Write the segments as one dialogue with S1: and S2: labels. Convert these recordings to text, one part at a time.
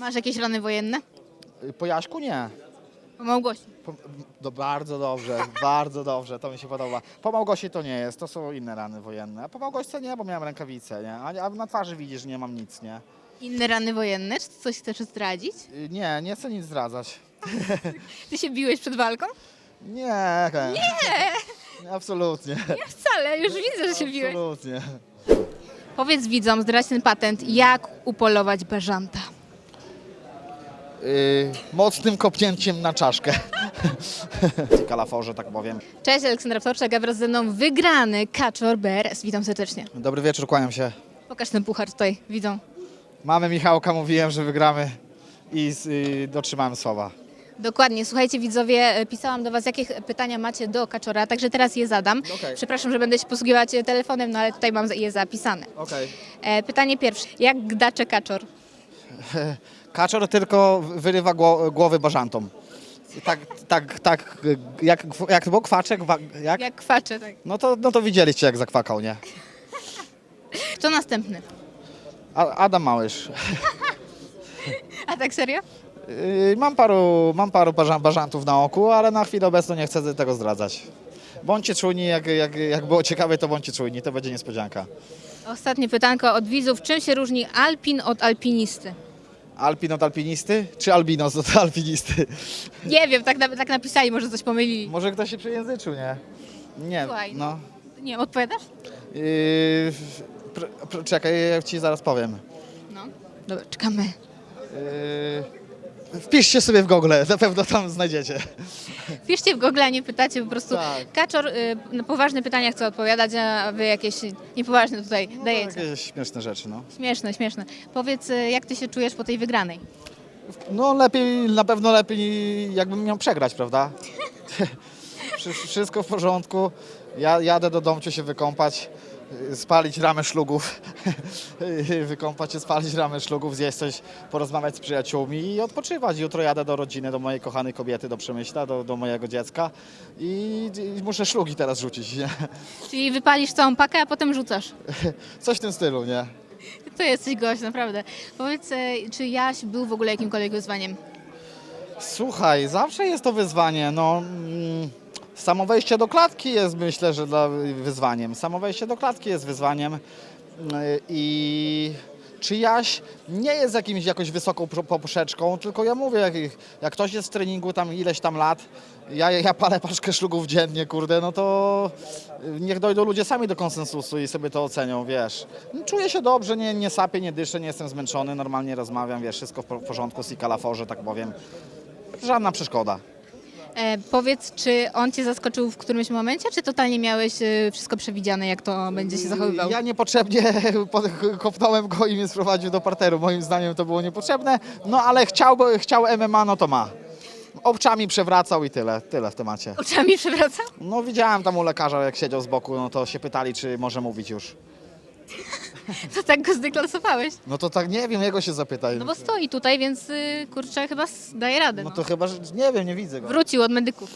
S1: Masz jakieś rany wojenne?
S2: Y, Po Jaśku nie.
S1: Po Małgosi.
S2: Po, no bardzo dobrze, bardzo dobrze, to mi się podoba. Po Małgosi to nie jest, to są inne rany wojenne. A po Małgośce nie, bo miałem rękawice, nie? A, a na twarzy widzisz, że nie mam nic, nie?
S1: Inne rany wojenne? Czy coś chcesz zdradzić?
S2: Y, Nie, nie chcę nic zdradzać.
S1: Ty się biłeś przed walką?
S2: Nie, nie. Absolutnie.
S1: Ja wcale, już widzę, że się biłeś.
S2: Absolutnie.
S1: Powiedz widzom, zdradź ten patent, jak upolować beżanta.
S2: Y, mocnym kopnięciem na czaszkę. W kalaforze, tak powiem.
S1: Cześć, Aleksandra Wtorczak, a wraz ze mną wygrany Kaczor BRS. Witam serdecznie.
S2: Dobry wieczór, kłaniam się.
S1: Pokaż ten puchar tutaj, widzą.
S2: Mamy Michałka, mówiłem, że wygramy i y, dotrzymałem słowa.
S1: Dokładnie. Słuchajcie widzowie, e, pisałam do Was, jakie pytania macie do Kaczora, także teraz je zadam.
S2: Okej.
S1: Przepraszam, że będę się posługiwać e, telefonem, no ale tutaj mam je zapisane.
S2: Okej.
S1: E, pytanie pierwsze. Jak gdacze Kaczor?
S2: Kaczor tylko wyrywa gło, głowy bażantom. Tak, tak, tak, jak, jak to było? Kwaczek? Wa- Jak?
S1: Jak kwacze, tak.
S2: No, to, no to widzieliście, jak zakwakał, nie?
S1: Kto następny?
S2: A, Adam Małysz.
S1: A tak serio?
S2: Yy, mam paru, mam paru bażan, bażantów na oku, ale na chwilę obecną nie chcę tego zdradzać. Bądźcie czujni, jak, jak, jak było ciekawe, to bądźcie czujni, to będzie niespodzianka.
S1: Ostatnie pytanko od widzów. Czym się różni alpin od alpinisty?
S2: Alpin od alpinisty, czy albinos od alpinisty?
S1: Nie wiem, tak, na, tak napisali, może coś pomylili.
S2: Może ktoś się przejęzyczył, nie? Nie,
S1: Słuchaj,
S2: no.
S1: Nie, odpowiadasz?
S2: Yy, pr, pr, czekaj, ja ci zaraz powiem.
S1: No. Dobra, czekamy.
S2: Yy, wpiszcie sobie w Google, na pewno tam znajdziecie.
S1: Piszcie w Google, a nie pytacie po prostu.
S2: Tak.
S1: Kaczor y, na poważne pytania chce odpowiadać, a wy jakieś niepoważne tutaj dajecie.
S2: Jakieś śmieszne rzeczy, no.
S1: Śmieszne, śmieszne. Powiedz, y, jak ty się czujesz po tej wygranej?
S2: No lepiej, na pewno lepiej jakbym miał przegrać, prawda? Wszy- Wszystko w porządku. Ja jadę do domciu się wykąpać, spalić ramę szlugów, wykąpać się, spalić ramę szlugów, zjeść coś, porozmawiać z przyjaciółmi i odpoczywać. Jutro jadę do rodziny, do mojej kochanej kobiety, do Przemyśla, do, do mojego dziecka i, i muszę szlugi teraz rzucić, nie?
S1: Czyli wypalisz całą pakę, a potem rzucasz.
S2: Coś w tym stylu, nie?
S1: To jesteś gość, naprawdę. Powiedz, y, czy Jaś był w ogóle jakimkolwiek wyzwaniem?
S2: Słuchaj, zawsze jest to wyzwanie. No, mm, samo wejście do klatki jest myślę, że dla wyzwaniem. Samo wejście do klatki jest wyzwaniem. Yy, I czy Jaś nie jest jakimś jakoś wysoką poprzeczką, tylko ja mówię, jak, jak ktoś jest w treningu tam ileś tam lat, ja, ja palę paczkę szlugów dziennie, kurde, no to yy, niech dojdą ludzie sami do konsensusu i sobie to ocenią, wiesz. Czuję się dobrze, nie, nie sapię, nie dyszę, nie jestem zmęczony, normalnie rozmawiam, wiesz, wszystko w por- porządku, z kalaforze, tak powiem. Żadna przeszkoda.
S1: E, powiedz, czy on cię zaskoczył w którymś momencie, czy totalnie miałeś y, wszystko przewidziane, jak to będzie się zachowywał?
S2: Ja niepotrzebnie pod- kopnąłem go i mnie sprowadził do parteru. Moim zdaniem to było niepotrzebne, no ale chciał, chciał MMA, no to ma. Obczami przewracał i tyle, tyle w temacie.
S1: Oczami przewracał?
S2: No widziałem tam u lekarza, jak siedział z boku, no to się pytali, czy może mówić już.
S1: To tak go zdeklasowałeś.
S2: No to tak nie wiem, jego się zapytaj.
S1: No bo stoi tutaj, więc y, kurczę, chyba s- daje radę.
S2: No
S1: No
S2: to chyba, że nie wiem, nie widzę go.
S1: Wrócił od medyków.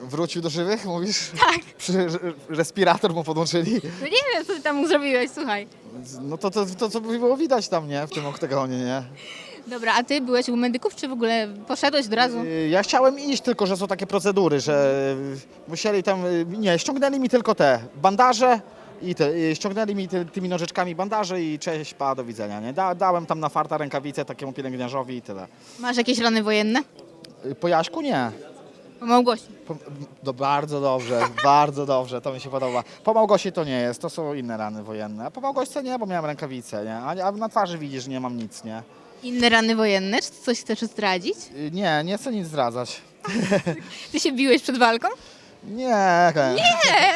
S2: Wrócił do żywych, mówisz?
S1: Tak.
S2: Przy, respirator mu podłączyli.
S1: No nie wiem, co ty tam mu zrobiłeś, słuchaj.
S2: No to, to, to co było widać tam, nie? W tym oktagonie, nie?
S1: Dobra, a ty byłeś u medyków, czy w ogóle poszedłeś od razu?
S2: Y, Ja chciałem iść, tylko że są takie procedury, że y, musieli tam, y, nie, ściągnęli mi tylko te bandaże i te, ściągnęli mi ty, tymi nożyczkami bandaże i cześć, pa, do widzenia, nie? Da, dałem tam na farta rękawice takiemu pielęgniarzowi i tyle.
S1: Masz jakieś rany wojenne?
S2: Y, Po Jaśku nie.
S1: Po Małgosi.
S2: Po, do, bardzo dobrze, bardzo dobrze, to mi się podoba. Po Małgosi to nie jest, to są inne rany wojenne. A po Małgośce nie, bo miałem rękawice, nie? A, a na twarzy widzisz, że nie mam nic, nie?
S1: Inne rany wojenne? Czy coś chcesz zdradzić?
S2: Y, Nie, nie chcę nic zdradzać.
S1: Ty się biłeś przed walką?
S2: Nie, nie.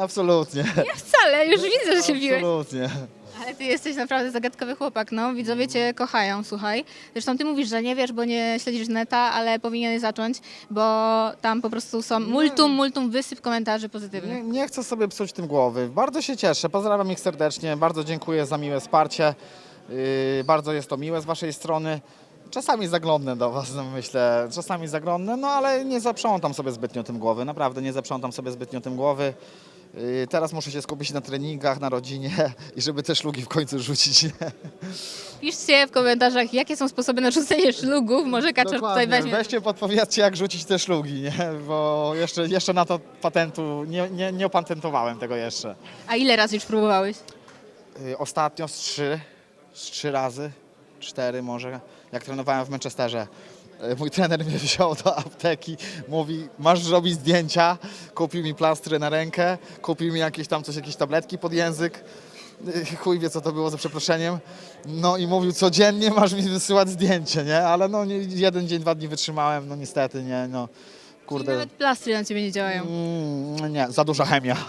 S2: Absolutnie.
S1: Ja wcale, już widzę, że się biłeś.
S2: Absolutnie.
S1: Ale ty jesteś naprawdę zagadkowy chłopak, no. Widzowie cię kochają, słuchaj. Zresztą ty mówisz, że nie wiesz, bo nie śledzisz neta, ale powinieneś zacząć, bo tam po prostu są multum, multum wysyp komentarzy
S2: Nie,
S1: pozytywnych.
S2: nie chcę sobie psuć tym głowy. Bardzo się cieszę. Pozdrawiam ich serdecznie. Bardzo dziękuję za miłe wsparcie. Yy, bardzo jest to miłe z Waszej strony. Czasami zaglądnę do Was, no myślę, czasami zaglądnę, no ale nie zaprzątam sobie zbytnio tym głowy. Naprawdę nie zaprzątam sobie zbytnio tym głowy. Y, Teraz muszę się skupić na treningach, na rodzinie i żeby te szlugi w końcu rzucić.
S1: Piszcie w komentarzach, jakie są sposoby na rzucenie szlugów. Może Kaczor tutaj
S2: Dokładnie.
S1: weźmie.
S2: Weźcie, podpowiedzcie jak rzucić te szlugi, nie? bo jeszcze, jeszcze na to patentu, nie, nie, nie opatentowałem tego jeszcze.
S1: A ile razy już próbowałeś?
S2: Y, Ostatnio z trzy, z trzy razy, cztery może, jak trenowałem w Manchesterze. Y, Mój trener mnie wziął do apteki, mówi, masz zrobić zdjęcia, kupił mi plastry na rękę, kupił mi jakieś tam coś, jakieś tabletki pod język. Y, Chuj wie co to było za przeproszeniem. No i mówił, codziennie masz mi wysyłać zdjęcie, nie? Ale no jeden dzień, dwa dni wytrzymałem, no niestety, nie, no.
S1: Kurde. Nawet plastry na ciebie nie działają.
S2: Mm, nie, za duża chemia.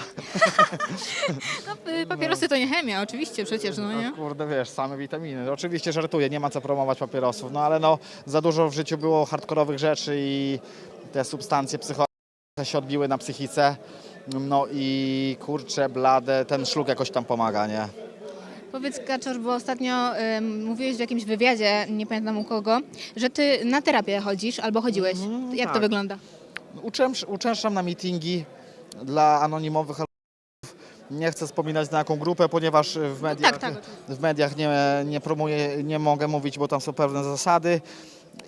S1: No, y, papierosy to nie chemia, oczywiście przecież, no nie?
S2: No, kurde, wiesz, same witaminy. Oczywiście żartuję, nie ma co promować papierosów, no ale no za dużo w życiu było hardkorowych rzeczy i te substancje psycho się odbiły na psychice. No i kurczę, blade, ten szluk jakoś tam pomaga, nie?
S1: Powiedz Kaczor, bo ostatnio ym, mówiłeś w jakimś wywiadzie, nie pamiętam u kogo, że ty na terapię chodzisz albo chodziłeś.
S2: Mhm,
S1: Jak to
S2: tak.
S1: wygląda?
S2: Uczęsz, uczęszczam na meetingi dla anonimowych nie chcę wspominać na jaką grupę, ponieważ w mediach,
S1: tak, oczywiście.
S2: w mediach nie, nie promuję, nie mogę mówić, bo tam są pewne zasady.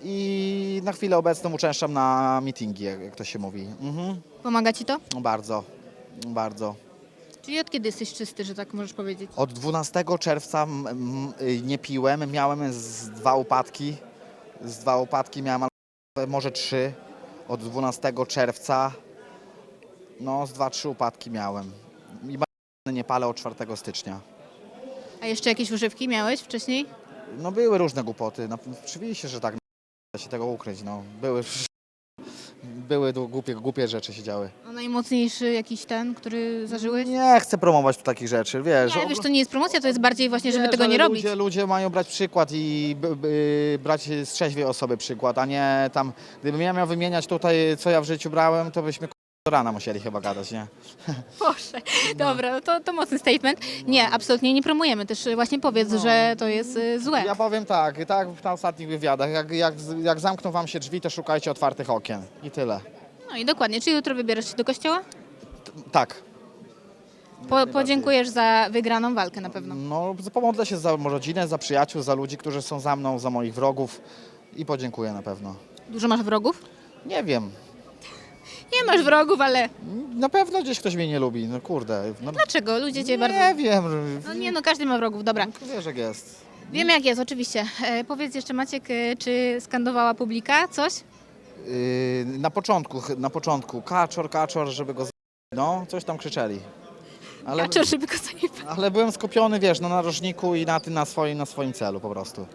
S2: I na chwilę obecną uczęszczam na meetingi, jak to się mówi. Mhm.
S1: Pomaga ci to?
S2: No Bardzo, bardzo.
S1: Czyli od kiedy jesteś czysty, że tak możesz powiedzieć?
S2: Od 12 czerwca nie piłem, miałem z dwa upadki. Z dwa upadki miałem może trzy. Od 12 czerwca no z dwa, trzy upadki miałem. I nie palę od 4 stycznia.
S1: A jeszcze jakieś używki miałeś wcześniej?
S2: No były różne głupoty. No, oczywiście, że tak. Nie da się tego ukryć. No. Były, były tu głupie, głupie rzeczy się działy.
S1: A najmocniejszy jakiś ten, który zażyłeś?
S2: Nie chcę promować tu takich rzeczy, wiesz.
S1: Nie, wiesz, to nie jest promocja, to jest bardziej właśnie, żeby
S2: Wiesz,
S1: tego nie robić.
S2: Ludzie, ludzie mają brać przykład i b, b, brać z trzeźwej osoby przykład, a nie tam. Gdybym ja miał wymieniać tutaj, co ja w życiu brałem, to byśmy do rana musieli chyba gadać, nie?
S1: Boże, dobra, no to, to mocny statement. Nie, absolutnie nie promujemy, też właśnie powiedz, że to jest y, złe.
S2: Ja powiem tak, tak jak na ostatnich wywiadach, jak, jak, jak zamkną wam się drzwi, to szukajcie otwartych okien. I tyle.
S1: No i dokładnie, czy jutro wybierasz się do kościoła?
S2: Tak.
S1: Po, podziękujesz za wygraną walkę na pewno.
S2: No, pomodlę się za rodzinę, za przyjaciół, za ludzi, którzy są za mną, za moich wrogów i podziękuję na pewno.
S1: Dużo masz wrogów?
S2: Nie wiem,
S1: Nie masz wrogów, ale
S2: na pewno gdzieś ktoś mnie nie lubi, no kurde. No,
S1: dlaczego? Ludzie cię
S2: nie
S1: bardzo...
S2: wiem,
S1: No nie, no każdy ma wrogów, dobra.
S2: wiesz jak jest.
S1: Wiemy jak jest, oczywiście. E, powiedz jeszcze Maciek, e, czy skandowała publika coś?
S2: Yy, na początku, ch- na początku, kaczor, kaczor, żeby go z... no, coś tam krzyczeli. Ale,
S1: Kaczor, żeby go zajebać.
S2: ale byłem skupiony, wiesz, no, na narożniku i na, tym, na, swoim, na swoim celu po prostu.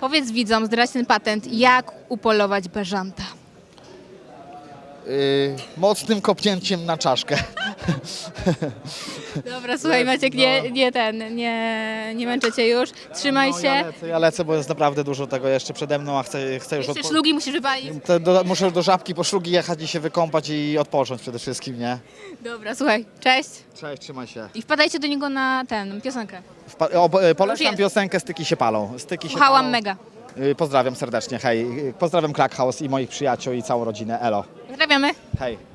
S1: Powiedz widzom, zdradź ten patent, jak upolować beżanta.
S2: Yy, mocnym kopnięciem na czaszkę.
S1: Dobra, słuchaj Maciek, nie, nie ten, nie, nie męczę cię już. Trzymaj
S2: No,
S1: się.
S2: ja, lecę, ja lecę, bo jest naprawdę dużo tego jeszcze przede mną, a chcę, chcę już
S1: Jeszcze
S2: odpo-
S1: szlugi musisz wypalić.
S2: Te do, muszę do żabki po szlugi jechać i się wykąpać i odpocząć przede wszystkim, nie?
S1: Dobra, słuchaj, cześć.
S2: Cześć, trzymaj się.
S1: I wpadajcie do niego na ten, piosenkę.
S2: Wpa- o, po- e,
S1: Już
S2: polecam
S1: jest.
S2: piosenkę Styki się palą. Styki się
S1: Słuchałam
S2: palą.
S1: mega.
S2: Y, Pozdrawiam serdecznie, hej. Y, Pozdrawiam Crack House i moich przyjaciół i całą rodzinę. Elo.
S1: Pozdrawiamy.
S2: Hej.